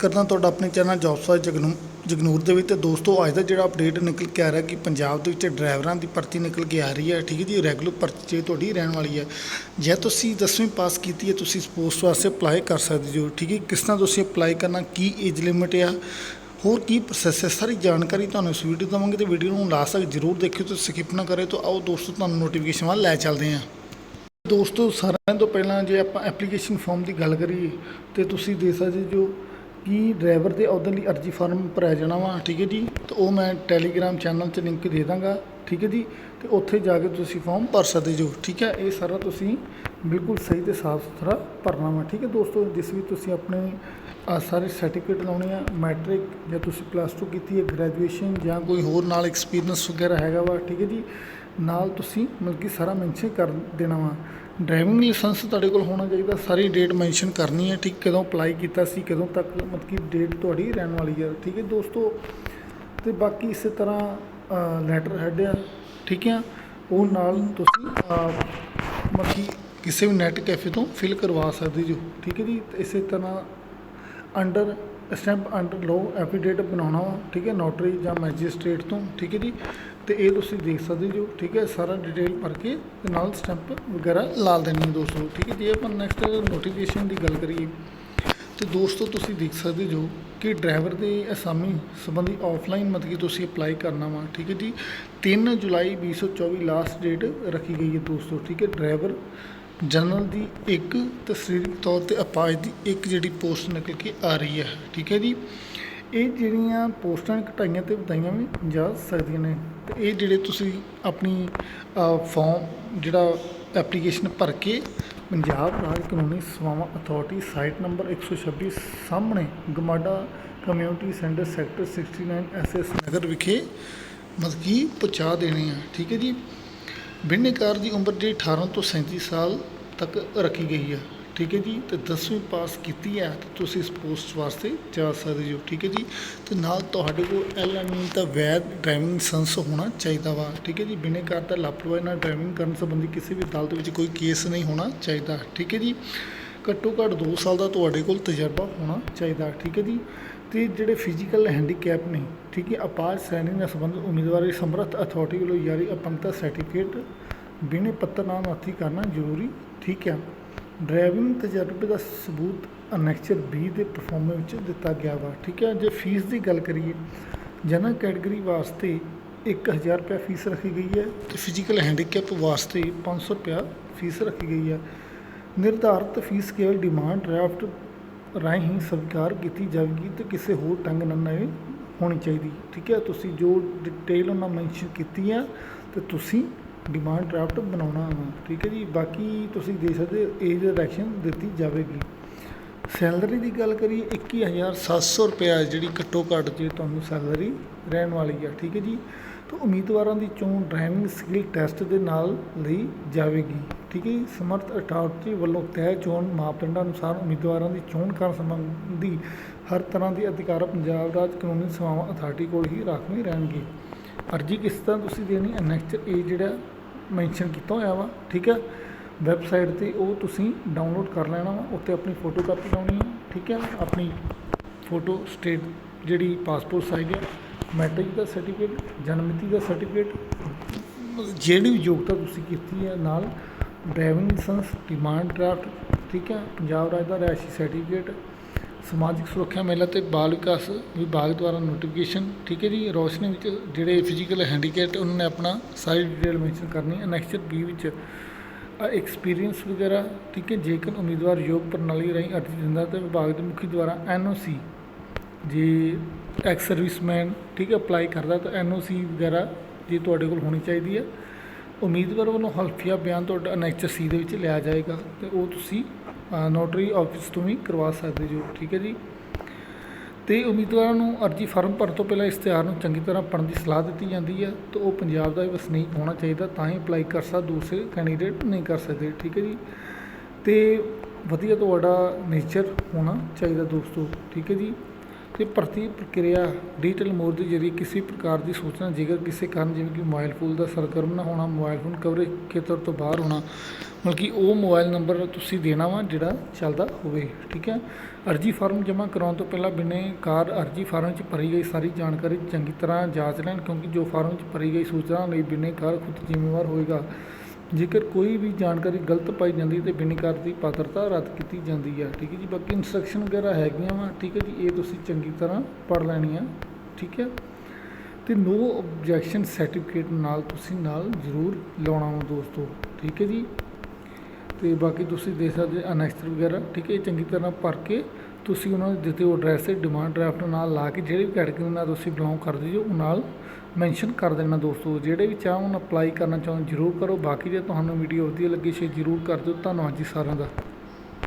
ਕਰਦਾ ਤੁਹਾਡਾ ਆਪਣੇ ਚੈਨਲ ਜੌਬ ਜਗਨੂ ਜਗਨੂਰ ਦੇ ਵਿੱਚ ਤੇ ਦੋਸਤੋ, ਅੱਜ ਦਾ ਜਿਹੜਾ ਅਪਡੇਟ ਨਿਕਲ ਕੇ ਆ ਰਿਹਾ ਕਿ ਪੰਜਾਬ ਦੇ ਵਿੱਚ ਡਰਾਈਵਰਾਂ ਦੀ ਭਰਤੀ ਨਿਕਲ ਕੇ ਆ ਰਹੀ ਹੈ, ਠੀਕ ਹੈ ਜੀ? ਰੈਗੂਲਰ ਭਰਤੀ ਤੁਹਾਡੀ ਰਹਿਣ ਵਾਲੀ ਹੈ। ਜੇ ਤੁਸੀਂ 10ਵੀਂ ਪਾਸ ਕੀਤੀ ਹੈ, ਤੁਸੀਂ ਇਸ ਪੋਸਟ ਵਾਸਤੇ ਅਪਲਾਈ ਕਰ ਸਕਦੇ ਹੋ, ਠੀਕ ਹੈ? ਕਿਸ ਤਰ੍ਹਾਂ ਤੁਸੀਂ ਅਪਲਾਈ ਕਰਨਾ, ਕੀ ਏਜ ਲਿਮਿਟ ਆ? ਹੋਰ ਕੀ ਪ੍ਰੋਸੈਸ ਹੈ? ਸਾਰੀ ਜਾਣਕਾਰੀ ਤੁਹਾਨੂੰ ਇਸ ਵੀਡੀਓ ਦਵਾਂਗੇ ਤੇ ਵੀਡੀਓ ਨੂੰ ਲਾਸਟ ਤੱਕ ਜਰੂਰ ਦੇਖਿਓ ਤੇ ਸਕਿਪ ਨਾ ਕਰਿਓ ਤਾਂ ਆਓ ਦੋਸਤੋ, ਤੁਹਾਨੂੰ ਨੋਟੀਫਿਕੇਸ਼ਨ ਵੱਲ ਲੈ ਚੱਲਦੇ ਹਾਂ। ਦੋਸਤੋ, ਸਾਰਿਆਂ ਤੋਂ ਪਹਿਲਾਂ ਜੇ ਆਪਾਂ ਐਪਲੀਕੇਸ਼ਨ ਫਾਰਮ ਦੀ ਗੱਲ ਕਰੀਏ, ਤੇ ਤੁਸੀਂ ਦੇ ਸਕਦੇ ਜੋ ਕਿ ਡਰਾਈਵਰ ਦੇ ਅਹੁਦੇ ਲਈ ਅਰਜੀ ਫਾਰਮ ਭਰਿਆ ਜਾਣਾ ਵਾ, ਠੀਕ ਹੈ ਜੀ? ਤੇ ਉਹ ਮੈਂ ਟੈਲੀਗ੍ਰਾਮ ਚੈਨਲ 'ਚ ਲਿੰਕ ਦੇ ਦਾਂਗਾ, ਠੀਕ ਹੈ ਜੀ? ਤੇ ਉੱਥੇ ਜਾ ਕੇ ਤੁਸੀਂ ਫਾਰਮ ਭਰ ਸਕਦੇ ਜੋ, ਠੀਕ ਹੈ? ਇਹ ਸਾਰਾ ਤੁਸੀਂ ਬਿਲਕੁਲ ਸਹੀ ਤੇ ਸਾਫ਼ ਸੁਥਰਾ ਭਰਨਾ ਵਾ, ਠੀਕ ਹੈ ਦੋਸਤੋ? ਜਿਸ ਵਿੱਚ ਤੁਸੀਂ ਆਪਣੇ ਸਾਰੇ ਸਰਟੀਫਿਕੇਟ ਲਾਉਣੇ ਆ ਮੈਟ੍ਰਿਕ ਜਾਂ ਤੁਸੀਂ ਪਲੱਸ 2 ਕੀਤੀ ਹੈ ਗ੍ਰੈਜੂਏਸ਼ਨ ਜਾਂ ਕੋਈ ਹੋਰ ਨਾਲ ਐਕਸਪੀਰੀਅੰਸ ਵਗੈਰਾ ਹੈਗਾ ਵਾ, ਠੀਕ ਹੈ ਜੀ? ਨਾਲ ਤੁਸੀਂ ਮਤਲਬ ਕਿ ਸਾਰਾ ਮੈਂਸ਼ਨ ਕਰ ਦੇਣਾ ਵਾ। ਡਰਾਈਵਿੰਗ ਲਾਇਸੈਂਸ ਤੁਹਾਡੇ ਕੋਲ ਹੋਣਾ ਚਾਹੀਦਾ, ਸਾਰੀ ਡੇਟ ਮੈਂਸ਼ਨ ਕਰਨੀ ਹੈ, ਠੀਕ, ਕਦੋਂ ਅਪਲਾਈ ਕੀਤਾ ਸੀ, ਕਦੋਂ ਤੱਕ, ਮਤਲਬ ਕਿ ਡੇਟ ਤੁਹਾਡੀ ਰਹਿਣ ਵਾਲੀ ਹੈ, ਠੀਕ ਹੈ ਦੋਸਤੋ? ਤੇ ਬਾਕੀ ਇਸੇ ਤਰ੍ਹਾਂ ਲੈਟਰ ਹੈਡ ਆ, ਠੀਕ ਹੈ? ਉਹ ਨਾਲ ਤੁਸੀਂ ਮਤਲਬ ਕਿ ਕਿਸੇ ਵੀ ਨੈਟ ਕੈਫੇ ਤੋਂ ਫਿਲ ਕਰਵਾ ਸਕਦੇ ਜੋ, ਠੀਕ ਹੈ ਜੀ? ਇਸੇ ਤਰ੍ਹਾਂ under stamp under law affidavit ਬਣਾਉਣਾ ਵਾ, ਠੀਕ ਹੈ? ਨੋਟਰੀ ਜਾਂ ਮੈਜਿਸਟ੍ਰੇਟ ਤੋਂ, ਠੀਕ ਹੈ ਜੀ? ਤੇ ਇਹ ਤੁਸੀਂ ਦੇਖ ਸਕਦੇ ਜੋ, ਠੀਕ ਹੈ, ਸਾਰਾ ਡਿਟੇਲ ਭਰ ਕੇ ਤੇ ਨਾਲ ਸਟੈਂਪ ਵਗੈਰਾ ਲਾ ਦੇਣੀ ਹੈ ਦੋਸਤੋ, ਠੀਕ ਹੈ, ਜੇ ਆਪਾਂ ਨੈਕਸਟ ਨੋਟੀਫਿਕੇਸ਼ਨ ਦੀ ਗੱਲ ਕਰੀਏ, ਤੇ ਦੋਸਤੋ ਤੁਸੀਂ ਦੇਖ ਸਕਦੇ ਜੋ ਕਿ ਡਰਾਈਵਰ ਦੇ ਅਸਾਮੀ ਸੰਬੰਧੀ ਆਫਲਾਈਨ ਮਤਲਬ ਕਿ ਤੁਸੀਂ ਅਪਲਾਈ ਕਰਨਾ ਵਾ, ਠੀਕ ਹੈ ਜੀ 3 ਜੁਲਾਈ 2024 ਲਾਸਟ ਡੇਟ ਰੱਖੀ ਗਈ ਹੈ ਦੋਸਤੋ, ਠੀਕ ਹੈ ਡਰਾਈਵਰ ਜਨਰਲ ਦੀ ਇੱਕ ਤੇ ਸਰੀਰਕ ਤੌਰ ਤੇ ਅਪਾਜ ਦੀ ਇੱਕ ਜਿਹੜੀ ਪੋਸਟ ਨਿਕਲ ਕੇ ਆ ਰਹੀ ਹੈ, ਠੀਕ ਹੈ ਜੀ। ਇਹ ਜਿਹੜੀਆਂ ਪੋਸਟਾਂ ਘਟਾਈਆਂ ਅਤੇ ਵਧਾਈਆਂ ਵੀ ਜਾ ਸਕਦੀਆਂ ਨੇ, ਤੇ ਇਹ ਜਿਹੜੇ ਤੁਸੀਂ ਆਪਣੀ ਫਾਰਮ ਜਿਹੜਾ ਐਪਲੀਕੇਸ਼ਨ ਭਰ ਕੇ ਪੰਜਾਬ ਰਾਜ ਕਾਨੂੰਨੀ ਸੇਵਾਵਾਂ ਅਥਾਰਟੀ ਸਾਈਟ ਨੰਬਰ 126 ਸਾਹਮਣੇ GMADA community centre sector 69 S S Nagar ਵਿਖੇ ਮਤਲਬ ਕਿ ਪਹੁੰਚਾ ਦੇਣੇ ਆ, ਠੀਕ ਹੈ ਜੀ? ਬਿਨੇਕਾਰ ਦੀ ਉਮਰ ਜਿਹੜੀ 18 ਤੋਂ 37 ਸਾਲ ਤੱਕ ਰੱਖੀ ਗਈ ਹੈ ਠੀਕ ਹੈ ਜੀ? ਤੇ 10ਵੀਂ ਪਾਸ ਕੀਤੀ ਹੈ, ਤਾਂ ਤੁਸੀਂ ਇਸ ਪੋਸਟ ਵਾਸਤੇ ਜਾ ਸਕਦੇ ਹੋ, ਠੀਕ ਹੈ ਜੀ? ਤੇ ਨਾਲ ਤੁਹਾਡੇ ਕੋਲ ਐਲਐਮਈ ਦਾ ਵੈਦ ਡਰਾਈਵਿੰਗ ਲਾਇਸੈਂਸ ਹੋਣਾ ਚਾਹੀਦਾ ਵਾ, ਠੀਕ ਹੈ ਜੀ? ਬਿਨੇਕਾਰ ਦਾ ਲਾਪਰਵਾਹੀ ਨਾਲ ਡਰਾਈਵਿੰਗ ਕਰਨ ਸੰਬੰਧੀ ਕਿਸੇ ਵੀ ਅਦਾਲਤ ਵਿੱਚ ਕੋਈ ਕੇਸ ਨਹੀਂ ਹੋਣਾ ਚਾਹੀਦਾ, ਠੀਕ ਹੈ ਜੀ? ਘੱਟੋ ਘੱਟ 2 ਸਾਲ ਦਾ ਤੁਹਾਡੇ ਕੋਲ ਤਜਰਬਾ ਹੋਣਾ ਚਾਹੀਦਾ, ਠੀਕ ਹੈ ਜੀ? ਤੇ ਜਿਹੜੇ ਫਿਜ਼ੀਕਲ ਹੈਂਡੀਕੈਪ ਨੇ, ਠੀਕ ਹੈ? ਅਪਾਰ ਸ਼੍ਰੇਣੀ ਨਾਲ ਸੰਬੰਧਿਤ ਉਮੀਦਵਾਰੀ ਸਮਰੱਥ ਅਥਾਰਟੀ ਵੱਲੋਂ ਜਾਰੀ ਅਪੰਗਤਾ ਸਰਟੀਫਿਕੇਟ ਬਿਨੇ ਪੱਤਰ ਨਾਲ ਨਾਥੀ ਕਰਨਾ ਜ਼ਰੂਰੀ, ਠੀਕ ਹੈ? ਡਰਾਈਵਿੰਗ ਤਜਰਬੇ ਦਾ ਸਬੂਤ ਅਨੈਕਚਰ ਬੀ ਦੇ ਪਰਫਾਰਮੇ ਵਿੱਚ ਦਿੱਤਾ ਗਿਆ ਵਾ, ਠੀਕ ਹੈ? ਜੇ ਫੀਸ ਦੀ ਗੱਲ ਕਰੀਏ, ਜਨਰਲ ਕੈਟਾਗਰੀ ਵਾਸਤੇ 1000 ਰੁਪਏ ਫੀਸ ਰੱਖੀ ਗਈ ਹੈ ਤੇ ਫਿਜ਼ੀਕਲ ਹੈਂਡੀਕੈਪ ਵਾਸਤੇ 500 ਰੁਪਏ ਫੀਸ ਰੱਖੀ ਗਈ ਹੈ। ਨਿਰਧਾਰਤ ਫੀਸ ਕੇਵਲ ਡਿਮਾਂਡ ਡਰਾਫਟ ਰਾਹੀਂ ਹੀ ਸਵੀਕਾਰ ਕੀਤੀ ਜਾਵੇਗੀ ਤੇ ਕਿਸੇ ਹੋਰ ਢੰਗ ਨਾਲ ਨਹੀਂ ਹੋਣੀ ਚਾਹੀਦੀ, ਠੀਕ ਹੈ? ਤੁਸੀਂ ਜੋ ਡਿਟੇਲ ਉਹਨਾਂ ਮੈਂਸ਼ਨ ਕੀਤੀ ਹੈ ਤੇ ਤੁਸੀਂ ਡਿਮਾਂਡ ਡਰਾਫਟ ਬਣਾਉਣਾ ਵਾ, ਠੀਕ ਹੈ ਜੀ? ਬਾਕੀ ਤੁਸੀਂ ਦੇ ਸਕਦੇ ਏਜ ਰਿਡਕਸ਼ਨ ਦਿੱਤੀ ਜਾਵੇਗੀ। ਸੈਲਰੀ ਦੀ ਗੱਲ ਕਰੀਏ 21700 ਰੁਪਏ ਜਿਹੜੀ ਘੱਟੋ ਘੱਟ ਜੇ ਤੁਹਾਨੂੰ ਸੈਲਰੀ ਰਹਿਣ ਵਾਲੀ ਆ, ਠੀਕ ਹੈ ਜੀ? ਤਾਂ ਉਮੀਦਵਾਰਾਂ ਦੀ ਚੋਣ ਡਰਾਈਵਿੰਗ ਸਕਿੱਲ ਟੈਸਟ ਦੇ ਨਾਲ ਲਈ ਜਾਵੇਗੀ, ਠੀਕ ਹੈ ਜੀ? ਸਮਰਥ ਅਥਾਰਟੀ ਵੱਲੋਂ ਤੈਅ ਚੋਣ ਮਾਪਦੰਡਾਂ ਅਨੁਸਾਰ ਉਮੀਦਵਾਰਾਂ ਦੀ ਚੋਣ ਕਰਨ ਸੰਬੰਧੀ ਹਰ ਤਰ੍ਹਾਂ ਦੀ ਅਧਿਕਾਰ ਪੰਜਾਬ ਰਾਜ ਕਾਨੂੰਨੀ ਸੇਵਾਵਾਂ ਅਥਾਰਟੀ ਕੋਲ ਹੀ ਰਾਖਵੇਂ ਰਹਿਣਗੇ। ਅਰਜੀ ਕਿਸ ਤਰ੍ਹਾਂ ਤੁਸੀਂ ਦੇਣੀ? ਹੈ ਨੈਕਸਟ ਇਹ ਜਿਹੜਾ ਮੈਂਸ਼ਨ ਕੀਤਾ ਹੋਇਆ ਵਾ, ਠੀਕ ਹੈ? ਵੈਬਸਾਈਟ ਤੇ ਉਹ ਤੁਸੀਂ ਡਾਊਨਲੋਡ ਕਰ ਲੈਣਾ ਵਾ, ਉੱਤੇ ਆਪਣੀ ਫੋਟੋ ਕਾਪੀ ਲਾਉਣੀ ਹੈ ਠੀਕ ਹੈ? ਆਪਣੀ ਫੋਟੋ ਸਟੇਟ ਜਿਹੜੀ ਪਾਸਪੋਰਟ ਸਾਈਜ਼ ਹੈ ਮੈਟ੍ਰਿਕ ਦਾ ਸਰਟੀਫਿਕੇਟ ਜਨਮ ਮਿਤੀ ਦਾ ਸਰਟੀਫਿਕੇਟ ਜਿਹੜੀ ਵੀ ਯੋਗਤਾ ਤੁਸੀਂ ਕੀਤੀ ਹੈ ਨਾਲ ਡਰਾਈਵਿੰਗ ਲਾਇਸੈਂਸ ਡਿਮਾਂਡ ਡਰਾਫਟ ਠੀਕ ਹੈ? ਪੰਜਾਬ ਰਾਜ ਦਾ ਰਿਹਾਇਸ਼ੀ ਸਰਟੀਫਿਕੇਟ ਸਮਾਜਿਕ ਸੁਰੱਖਿਆ ਮੇਲਾ ਤੇ ਬਾਲ ਵਿਕਾਸ ਵਿਭਾਗ ਦੁਆਰਾ ਨੋਟੀਫਿਕੇਸ਼ਨ ਠੀਕ ਹੈ ਜੀ? ਰੋਸ਼ਨੀ ਵਿੱਚ ਜਿਹੜੇ ਫਿਜ਼ੀਕਲ ਹੈਂਡੀਕੈਪ ਉਹਨਾਂ ਨੇ ਆਪਣਾ ਸਾਰੀ ਡਿਟੇਲ ਮੈਂਸ਼ਨ ਕਰਨੀ ਹੈ। ਨੈਕਸਟ ਬੀ ਵਿੱਚ ਐਕਸਪੀਰੀਅੰਸ ਵਗੈਰਾ, ਠੀਕ ਹੈ? ਜੇਕਰ ਉਮੀਦਵਾਰ ਯੋਗ ਪ੍ਰਣਾਲੀ ਰਾਹੀਂ ਅਰਜ਼ੀ ਦਿੰਦਾ ਤਾਂ ਵਿਭਾਗ ਦੇ ਮੁਖੀ ਦੁਆਰਾ ਐਨਓਸੀ ਜੇ ਐਕਸ ਸਰਵਿਸਮੈਨ ਠੀਕ ਹੈ? ਅਪਲਾਈ ਕਰਦਾ ਤਾਂ ਐਨਓਸੀ ਵਗੈਰਾ ਜੇ ਤੁਹਾਡੇ ਕੋਲ ਹੋਣੀ ਚਾਹੀਦੀ ਹੈ। ਉਮੀਦਵਾਰ ਵੱਲੋਂ ਹਲਫੀਆ ਬਿਆਨ ਤੁਹਾਡਾ ਐਨਐਚਸੀ ਦੇ ਵਿੱਚ ਲਿਆ ਜਾਏਗਾ ਤੇ ਉਹ ਤੁਸੀਂ ਨੋਟਰੀ ਆਫਿਸ ਤੋਂ ਵੀ ਕਰਵਾ ਸਕਦੇ ਜੋ, ਠੀਕ ਹੈ ਜੀ? ਤੇ ਉਮੀਦਵਾਰਾਂ ਨੂੰ ਅਰਜੀ ਫਾਰਮ ਭਰਨ ਤੋਂ ਪਹਿਲਾਂ ਇਸ਼ਤਿਹਾਰ ਨੂੰ ਚੰਗੀ ਤਰ੍ਹਾਂ ਪੜ੍ਹਨ ਦੀ ਸਲਾਹ ਦਿੱਤੀ ਜਾਂਦੀ ਹੈ ਤਾਂ ਉਹ ਪੰਜਾਬ ਦਾ ਹੀ ਵਸਨੀਕ ਹੋਣਾ ਚਾਹੀਦਾ, ਤਾਂ ਹੀ ਅਪਲਾਈ ਕਰ ਸਕਦਾ, ਦੂਸਰੇ ਕੈਂਡੀਡੇਟ ਨਹੀਂ ਕਰ ਸਕਦੇ, ਠੀਕ ਹੈ ਜੀ? ਤੇ ਵਧੀਆ ਤੁਹਾਡਾ ਨੇਚਰ ਹੋਣਾ ਚਾਹੀਦਾ ਦੋਸਤੋ, ਠੀਕ ਹੈ ਜੀ? ਅਤੇ ਭਰਤੀ ਪ੍ਰਕਿਰਿਆ ਡਿਜੀਟਲ ਮੋਡ ਦੇ ਜ਼ਰੀਏ ਕਿਸੇ ਪ੍ਰਕਾਰ ਦੀ ਸੂਚਨਾ, ਜੇਕਰ ਕਿਸੇ ਕਾਰਨ ਜਿਵੇਂ ਕਿ ਮੋਬਾਈਲ ਫੋਨ ਦਾ ਸਰਗਰਮ ਨਾ ਹੋਣਾ ਮੋਬਾਈਲ ਫੋਨ ਕਵਰੇਜ ਖੇਤਰ ਤੋਂ ਬਾਹਰ ਹੋਣਾ, ਬਲਕਿ ਉਹ ਮੋਬਾਈਲ ਨੰਬਰ ਤੁਸੀਂ ਦੇਣਾ ਵਾ ਜਿਹੜਾ ਚੱਲਦਾ ਹੋਵੇ, ਠੀਕ ਹੈ? ਅਰਜੀ ਫਾਰਮ ਜਮ੍ਹਾਂ ਕਰਾਉਣ ਤੋਂ ਪਹਿਲਾਂ ਬਿਨੈਕਾਰ ਅਰਜੀ ਫਾਰਮ 'ਚ ਭਰੀ ਗਈ ਸਾਰੀ ਜਾਣਕਾਰੀ ਚੰਗੀ ਤਰ੍ਹਾਂ ਜਾਂਚ ਲੈਣ, ਕਿਉਂਕਿ ਜੋ ਫਾਰਮ 'ਚ ਭਰੀ ਗਈ ਸੂਚਨਾ ਲਈ ਬਿਨੈਕਾਰ ਖੁਦ ਜ਼ਿੰਮੇਵਾਰ ਹੋਏਗਾ। ਜੇਕਰ ਕੋਈ ਵੀ ਜਾਣਕਾਰੀ ਗਲਤ ਪਾਈ ਜਾਂਦੀ ਹੈ ਤੇ ਬਿਨੈਕਾਰ ਦੀ ਪਾਤਰਤਾ ਰੱਦ ਕੀਤੀ ਜਾਂਦੀ ਹੈ, ਠੀਕ ਹੈ ਜੀ? ਬਾਕੀ ਇਨਸਟਰਕਸ਼ਨ ਵਗੈਰਾ ਹੈਗੀਆਂ ਵਾ, ਠੀਕ ਹੈ ਜੀ? ਇਹ ਤੁਸੀਂ ਚੰਗੀ ਤਰ੍ਹਾਂ ਪੜ੍ਹ ਲੈਣੀ ਆ ਠੀਕ ਹੈ? ਤੇ ਨੋ ਆਬਜੈਕਸ਼ਨ ਸਰਟੀਫਿਕੇਟ ਨਾਲ ਤੁਸੀਂ ਨਾਲ ਜ਼ਰੂਰ ਲਾਉਣਾ ਵਾ ਦੋਸਤੋ, ਠੀਕ ਹੈ ਜੀ? ਤੇ ਬਾਕੀ ਤੁਸੀਂ ਦੇਖ ਸਕਦੇ ਅਨੈਕਸਟਰ ਵਗੈਰਾ, ਠੀਕ ਹੈ? ਇਹ ਚੰਗੀ ਤਰ੍ਹਾਂ ਭਰ ਕੇ ਤੁਸੀਂ ਉਹਨਾਂ ਦੇ ਦਿੱਤੇ ਹੋਏ ਐਡਰੈਸ ਤੇ ਡਿਮਾਂਡ ਡਰਾਫਟ ਨਾਲ ਲਾ ਕੇ ਜਿਹੜੇ ਵੀ ਕੈਟੇਗਰੀ ਨਾਲ ਤੁਸੀਂ ਬਿਲੋਂਗ ਕਰਦੇ ਜੋ ਉਹ ਨਾਲ ਮੈਂਸ਼ਨ ਕਰ ਦੇਣਾ ਦੋਸਤੋ। ਜਿਹੜੇ ਵੀ ਚਾਹਣ ਅਪਲਾਈ ਕਰਨਾ ਚਾਹੋ ਜਰੂਰ ਕਰੋ। ਬਾਕੀ ਜੇ ਤੁਹਾਨੂੰ ਵੀਡੀਓ ਵਧੀਆ ਲੱਗੀ, ਸ਼ੇਅਰ ਜਰੂਰ ਕਰ ਦਿਓ। ਧੰਨਵਾਦ ਜੀ ਸਾਰਿਆਂ ਦਾ।